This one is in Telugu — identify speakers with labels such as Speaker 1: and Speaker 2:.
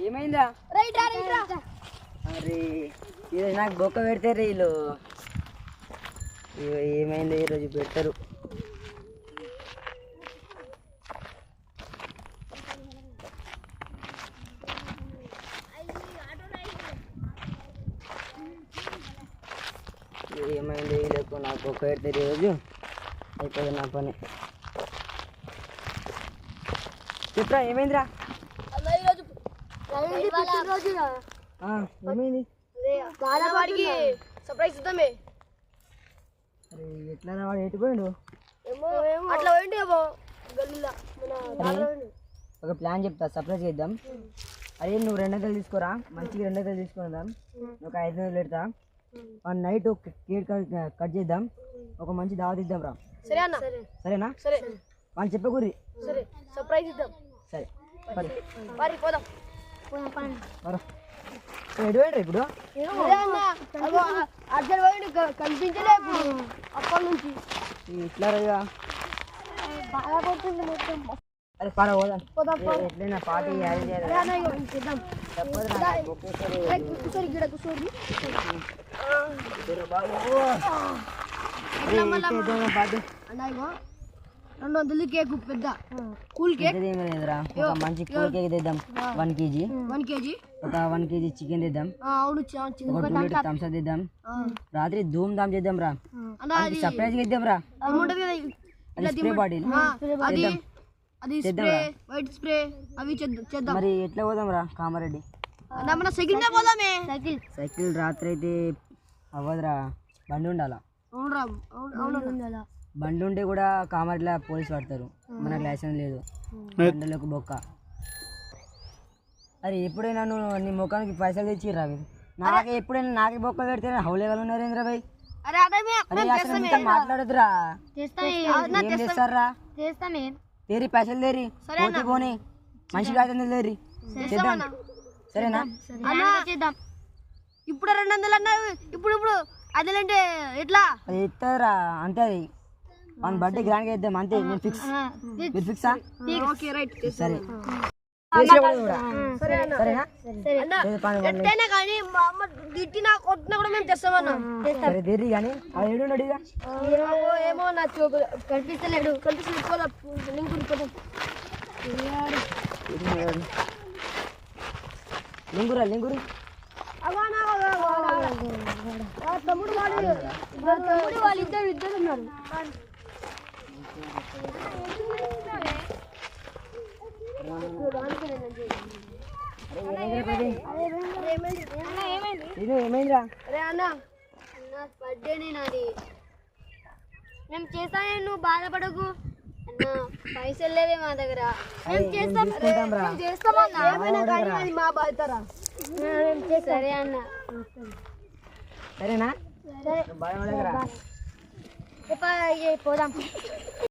Speaker 1: ఏమైందా? అరే ఈరోజు నాకు బొక్క పెడతారు వీళ్ళు ఏమైంది ఈరోజు పెడతారు ఏమైంది వీళ్ళకు నాకు బొక్క పెడతారు ఈరోజు అయిపోయింది నా పని. చెప్రా ఏమైందిరా
Speaker 2: అన్న ఈరోజు ప్రవీణ్ పుట్టినరోజు
Speaker 1: ఆ, ఏమైంది?
Speaker 2: బాలవాడికి సర్ప్రైజ్ ఇద్దామే.
Speaker 1: అరే ఎట్లా రా వాడు ఎటుపోయిండు
Speaker 2: ఏమో అట్లా పోయింది ఏమో గల్లీలో మన దారిలో పోయిండు.
Speaker 1: ఒక ప్లాన్ చెప్తా సర్ప్రైజ్ చేద్దాం. అదే నువ్వు రెండు వందలు తీసుకోరా? మంచిగా రెండు వందలు తీసుకుందాం ఒక ఐదు వందలు పెడతా. వన్ నైట్ ఒక కేక్ కట్- కట్ చేద్దాం. ఒక మంచి దావత్ ఇద్దాం రా.
Speaker 2: సరే అన్న.
Speaker 1: సరేనా?
Speaker 2: సరే.
Speaker 1: వాళ్ళు చెప్పకూరి
Speaker 2: సరే సర్ప్రైజ్ ఇద్దాం.
Speaker 1: సరే.
Speaker 2: మరి పోదాం.
Speaker 1: మరో. ఎటుపోయిండ్రు ఇప్పుడు?
Speaker 2: అదే అన్న అగో అర్జున్ పోయిండు క- కనిపించలే ఇప్పుడు. అప్పటి నుంచి.
Speaker 1: ఇట్లా రా
Speaker 2: బాగా మొత్తం.
Speaker 1: అరే పోదాం ఎట్లయినా పార్టీ
Speaker 2: కూర్చోరి గిడ కూర్చోరి.
Speaker 1: బాబు.
Speaker 2: రెండు వందలు కేక్ పెద్ద. Cool cake.
Speaker 1: ఒక మంచి cool cake తెద్దాం. One KG.
Speaker 2: One KG.
Speaker 1: ఒక వన్ కేజీ చికెన్ తెద్దాం.
Speaker 2: అవును చా- చిన్న
Speaker 1: ఒక టూ లీటర్ థమ్స్ అప్ తెద్దాం.
Speaker 2: ఆ.
Speaker 1: రాత్రి ధూమ్ ధామ్ చేద్దాం రా సర్ప్రైజ్ ఇద్దాం రా అది స్ప్రే బాటిల్
Speaker 2: అది అది స్ప్రే వైట్ స్ప్రే అవి చేద్దాం
Speaker 1: మరి ఎట్లా పోదాం రా కామారెడ్డి?
Speaker 2: అన్న మన సైకిల్ మీద పోదామే. సైకిల్.
Speaker 1: సైకిల్ రాత్రి అయితే అవ్వదురా. బండి ఉండాలా?
Speaker 2: అవునరా అవును అవును.
Speaker 1: బండి ఉంటే కూడా కామారెడ్డిలో పోలీస్ పడతారు మనకు లైసెన్స్ లేదు. బండిలోకి బొక్క. అరే ఎప్పుడైనా నువ్వు నీ ముఖానికి పైసలు తెచ్చిర్రా మీరు నాకే ఎప్పుడైనా నాకే బొక్క పెడితే హౌలేవాళ్ళు ఉన్నారు ఏంద్రా భయ్? మాట్లాడదురా. ఏం చేస్తారా తేరి పైసలు తేరి. పోతే పోనీ. మనిషికి ఐదు వందలు తేరి. చేద్దాం. సరేనా?
Speaker 2: చేద్దాం. ఇప్పుడు రెండు వందలు అన్న ఇప్పుడు ఇప్పుడు అదేంటే ఎట్లా?
Speaker 1: అది ఇస్తారా అంతే అది. మన బర్త్డే గ్రాండ్గా ఇద్దాం అంతే నేను ఫిక్స్ మీరు ఫిక్సా
Speaker 2: ఓకే రైట్
Speaker 1: సరే. సరేనా?
Speaker 2: కానీ మా అమ్మ తిట్టినా కొట్టినా కూడా మేము తెస్తామన్నా
Speaker 1: సరే కానీ?
Speaker 2: ఏమో నా చూపు కనిపిస్తలేడు. కనిపిస్తలేదు
Speaker 1: లింగురా లింగురు
Speaker 2: తమ్ముడు వాళ్ళు ఇద్దరు ఇద్దరు ఉన్నారు.
Speaker 1: ఇది ఏమైందిరా
Speaker 2: అరే అన్న. నా బర్త్డేనే నాది మేము చేస్తానే నువ్వు బాధపడకు అన్న పైసలు లేవే మా దగ్గర. మేము చేస్తాం
Speaker 1: తీసుకుంటాం రా
Speaker 2: చేస్తామన్నా ఏమైనా కానీ అది మా బాధ్యతరా సరే అన్న
Speaker 1: సరేనా
Speaker 2: సరే పోదాం